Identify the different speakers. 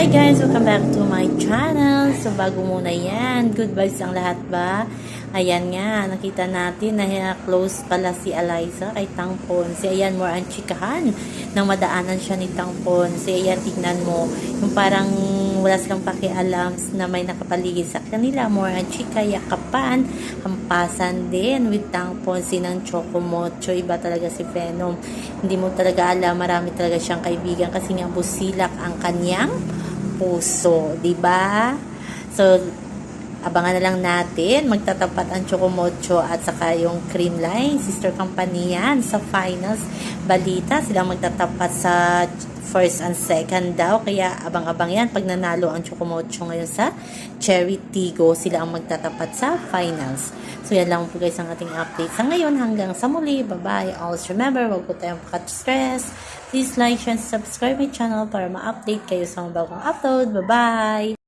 Speaker 1: Hi guys! Welcome back to my channel. So bago muna yan, good vibes ang lahat ba? Ayan nga, nakita natin na close pala si Eliza kay Tang Ponce. Ayan, more ang chikahan nang madaanan siya ni Tang Ponce. Ayan, tignan mo, yung parang wala silang pakialam na may nakapaligid sa kanila. More ang chika, yakapan, hampasan din with Tang Ponce ng Chocomocho. Iba talaga si Venom. Hindi mo talaga alam, marami talaga siyang kaibigan kasi nga busilak ang kanyang puso, 'di ba? So abangan na lang natin magtatapat ang Chocomocho at saka yung Cream Line, sister company yan sa finals balita sila magtatapat sa first and second daw. Kaya abang-abang yan pag nanalo ang Chocomocho ngayon sa Cherry Tigo. Sila ang magtatapat sa finals. So yan lang po guys ang ating update sa ngayon. Hanggang sa muli. Bye bye always remember wag po tayong stress please like, and subscribe my channel para ma-update kayo sa mga bagong upload. Bye bye